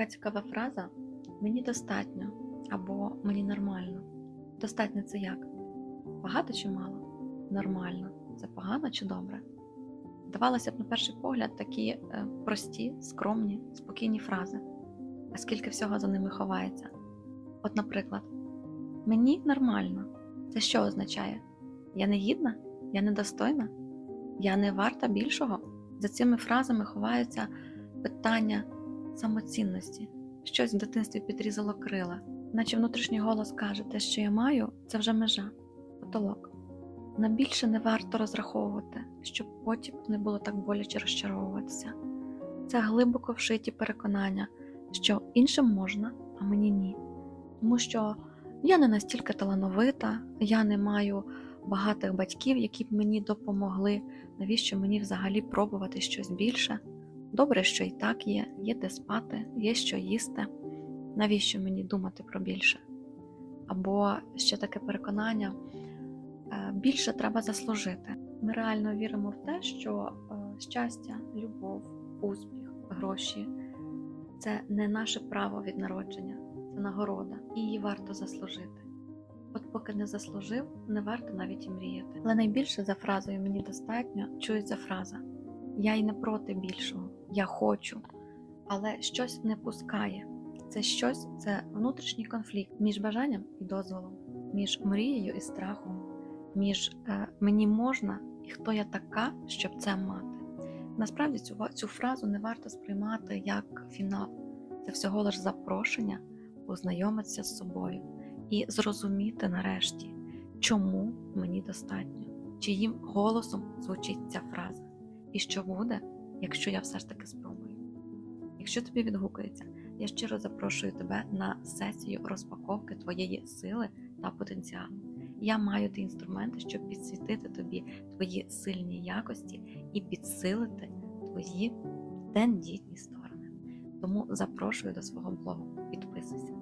така цікава фраза: мені достатньо або мені нормально. Достатньо це як? Багато чи мало? Нормально. Це погано чи добре? Здавалося б, на перший погляд, такі е, прості, скромні, спокійні фрази. А скільки всього за ними ховається? От, наприклад, мені нормально. Це що означає? Я не гідна? Я недостойна? Я не варта більшого? За цими фразами ховаються питання самоцінності. Щось в дитинстві підрізало крила, наче внутрішній голос каже, те, що я маю, це вже межа, потолок. На більше не варто розраховувати, щоб потім не було так боляче розчаровуватися. Це глибоко вшиті переконання, що іншим можна, а мені ні. Тому що я не настільки талановита, я не маю багатих батьків, які б мені допомогли, навіщо мені взагалі пробувати щось більше. Добре, що і так є, є де спати, є що їсти. Навіщо мені думати про більше? Або ще таке переконання: е, більше треба заслужити. Ми реально віримо в те, що е, щастя, любов, успіх, гроші це не наше право від народження, це нагорода, і її варто заслужити. От поки не заслужив, не варто навіть і мріяти. Але найбільше за фразою мені достатньо чується фраза Я й не проти більшого, я хочу, але щось не пускає. Це щось це внутрішній конфлікт між бажанням і дозволом, між мрією і страхом, між е, мені можна і хто я така, щоб це мати. Насправді цю, цю фразу не варто сприймати як фінал. Це всього лиш запрошення познайомитися з собою і зрозуміти нарешті, чому мені достатньо, чиїм голосом звучить ця фраза, і що буде, якщо я все ж таки спробую. Якщо тобі відгукується, я щиро запрошую тебе на сесію розпаковки твоєї сили та потенціалу. Я маю ті інструменти, щоб підсвітити тобі твої сильні якості і підсилити твої тендітні сторони. Тому запрошую до свого блогу. Підписуйся.